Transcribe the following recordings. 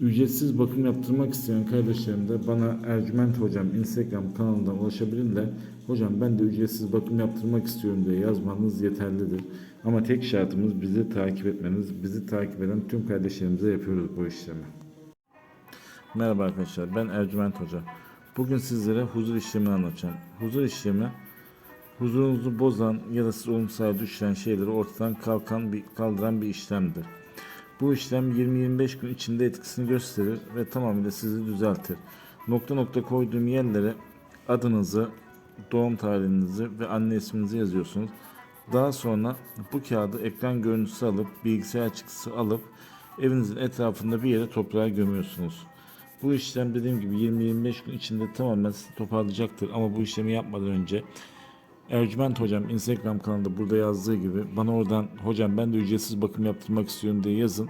Ücretsiz bakım yaptırmak isteyen kardeşlerim de bana Ercüment Hocam Instagram kanalından ulaşabilirler. Hocam ben de ücretsiz bakım yaptırmak istiyorum diye yazmanız yeterlidir. Ama tek şartımız bizi takip etmeniz. Bizi takip eden tüm kardeşlerimize yapıyoruz bu işlemi. Merhaba arkadaşlar ben Ercüment Hoca. Bugün sizlere huzur işlemini anlatacağım. Huzur işlemi huzurunuzu bozan ya da siz olumsuz düşüren şeyleri ortadan kalkan bir, kaldıran bir işlemdir. Bu işlem 20-25 gün içinde etkisini gösterir ve tamamıyla sizi düzeltir. Nokta nokta koyduğum yerlere adınızı, doğum tarihinizi ve anne isminizi yazıyorsunuz. Daha sonra bu kağıdı ekran görüntüsü alıp bilgisayar çıktısı alıp evinizin etrafında bir yere toprağa gömüyorsunuz. Bu işlem dediğim gibi 20-25 gün içinde tamamen sizi toparlayacaktır ama bu işlemi yapmadan önce Ercüment hocam Instagram kanalında burada yazdığı gibi bana oradan hocam ben de ücretsiz bakım yaptırmak istiyorum diye yazın.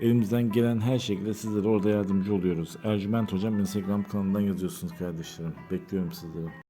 Elimizden gelen her şekilde sizlere orada yardımcı oluyoruz. Ercüment hocam Instagram kanalından yazıyorsunuz kardeşlerim. Bekliyorum sizleri.